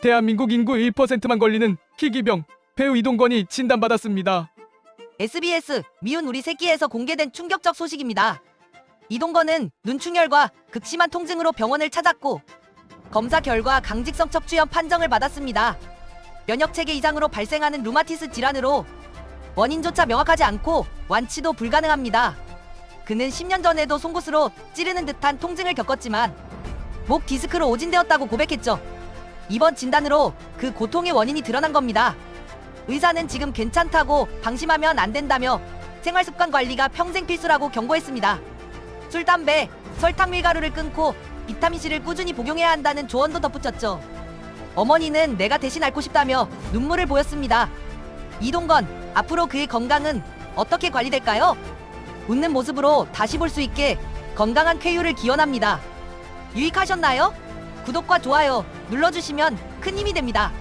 대한민국 인구 1%만 걸리는 희귀병 배우 이동건이 진단받았습니다. SBS 미운 우리 새끼에서 공개된 충격적 소식입니다. 이동건은 눈충혈과 극심한 통증으로 병원을 찾았고 검사 결과 강직성 척추염 판정을 받았습니다. 면역 체계 이상으로 발생하는 루마티스 질환으로 원인조차 명확하지 않고 완치도 불가능합니다. 그는 10년 전에도 송곳으로 찌르는 듯한 통증을 겪었지만 목 디스크로 오진되었다고 고백했죠. 이번 진단으로 그 고통의 원인이 드러난 겁니다. 의사는 지금 괜찮다고 방심하면 안 된다며 생활 습관 관리가 평생 필수라고 경고했습니다. 술, 담배, 설탕, 밀가루를 끊고 비타민 C를 꾸준히 복용해야 한다는 조언도 덧붙였죠. 어머니는 내가 대신 앓고 싶다며 눈물을 보였습니다. 이동건, 앞으로 그의 건강은 어떻게 관리될까요? 웃는 모습으로 다시 볼 수 있게 건강한 쾌유를 기원합니다. 유익하셨나요? 구독과 좋아요 눌러주시면 큰 힘이 됩니다.